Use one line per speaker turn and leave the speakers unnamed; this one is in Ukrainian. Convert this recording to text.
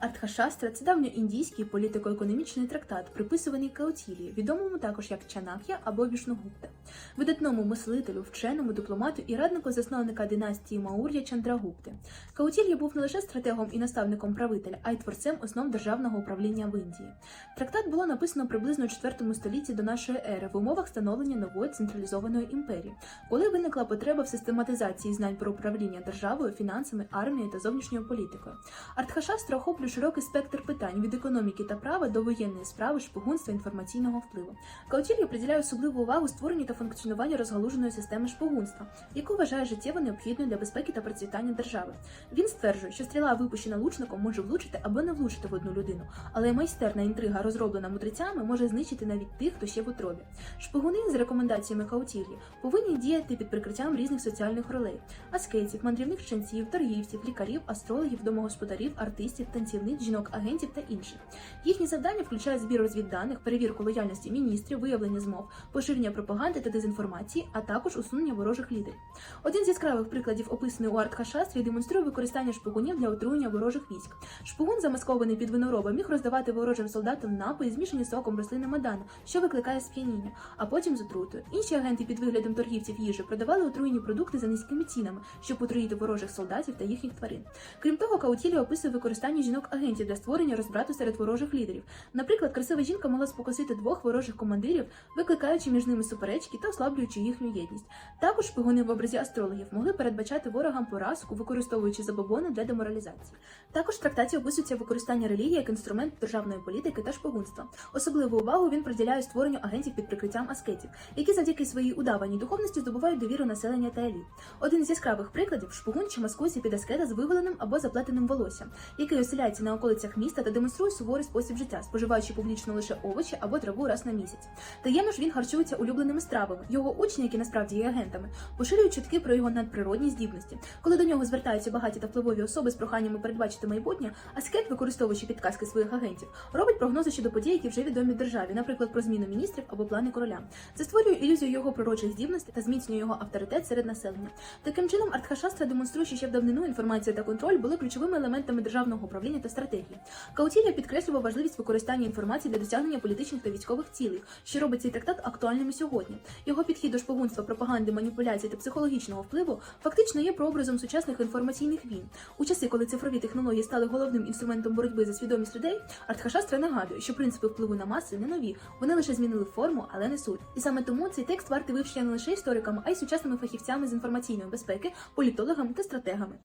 Артхашастра це давньоіндійський політико-економічний трактат, приписуваний Каутілії, відомому також як Чанак'я або Вішнугупта, видатному мислителю, вченому, дипломату і раднику засновника династії Маур'я Чандрагупти. Каутілія був не лише стратегом і наставником правителя, а й творцем основ державного управління в Індії. Трактат було написано приблизно у IV столітті до нашої ери в умовах становлення нової централізованої імперії, коли виникла потреба в систематизації знань про управління державою, фінансами, армією та зовнішньою політикою. Артхашастра охоплює широкий спектр питань від економіки та права до воєнної справи, шпигунства, інформаційного впливу. Каутілія приділяє особливу увагу створенню та функціонуванню розгалуженої системи шпигунства, яку вважає життєво необхідною для безпеки та процвітання держави. Він стверджує, що стріла, випущена лучником, може влучити або не влучити в одну людину, але майстерна інтрига, розроблена мудрецями, може знищити навіть тих, хто ще в утробі. Шпигуни з рекомендаціями Каутілії повинні діяти під прикриттям різних соціальних ролей: аскетів, мандрівних ченців, торгівців, лікарів, астрологів, домогосподарів, артистів, танцівниць, жінок, агентів та інших. Їхні завдання включають збір розвідданих, перевірку лояльності міністрів, виявлення змов, поширення пропаганди та дезінформації, а також усунення ворожих лідерів. Один з яскравих прикладів, описаний у Артхашастрі, демонструє використання шпигунів для отруєння ворожих військ. Шпигун, замаскований під винороба, міг роздавати ворожим солдатам напої, змішані соком рослини Мадана, що викликає сп'яніння, а потім з отрутою. Інші агенти під виглядом торгівців їжі продавали отруєні продукти за низькими цінами, щоб отруїти ворожих солдатів та їхніх тварин. Крім того, Каутілі описує використання жінок-агентів для створення розбрату серед ворожих лідерів. Наприклад, красива жінка могла спокусити двох ворожих командирів, викликаючи між ними суперечки та ослаблюючи їхню єдність. Також шпигуни в образі астрологів могли передбачати ворогам поразку, використовуючи забобони для деморалізації. Також в трактаті описується використання релігії як інструмент державної політики та шпигунства. Особливу увагу він приділяє створенню агентів під прикриттям аскетів, які завдяки своїй удаваній духовності здобувають довіру населення та еліт. Один з яскравих прикладів шпигун, що маскується під аскета з виголеним або заплетеним волоссям, який оселяється на околицях міста та демонструє суворий спосіб життя, споживаючи публічно лише овочі або траву раз на місяць. Таємно ж він харчується улюбленими стравами. Його учні, які насправді є агентами, поширюють чутки про його надприродні здібності. Коли до нього звертаються багаті та впливові особи з проханнями передбачити майбутнє, аскет, використовуючи підказки своїх агентів, робить прогнози щодо подій, які вже відомі державі, наприклад, про зміну міністрів або плани короля. Це створює ілюзію його пророчих здібностей та зміцнює його авторитет серед населення. Таким чином, Артхашастра демонструє, що ще в давнину інформація та контроль були ключовими елементами державного управління та стратегії. Каутілія підкреслював важливість використання інформації для досягнення політичних та військових цілей, що робить цей трактат актуальним сьогодні. Його підхід до шпигунства, пропаганди, маніпуляцій та психологічного впливу фактично є прообразом сучасних інформаційних війн. У часи, коли цифрові технології стали головним інструментом боротьби за свідомість людей, Артхашастра нагадує, що принципи впливу на маси не нові, вони лише змінили форму, але не суть. І саме тому цей текст вартий вивчення не лише істориками, а й сучасними фахівцями з інформаційної безпеки, політологами та стратегами.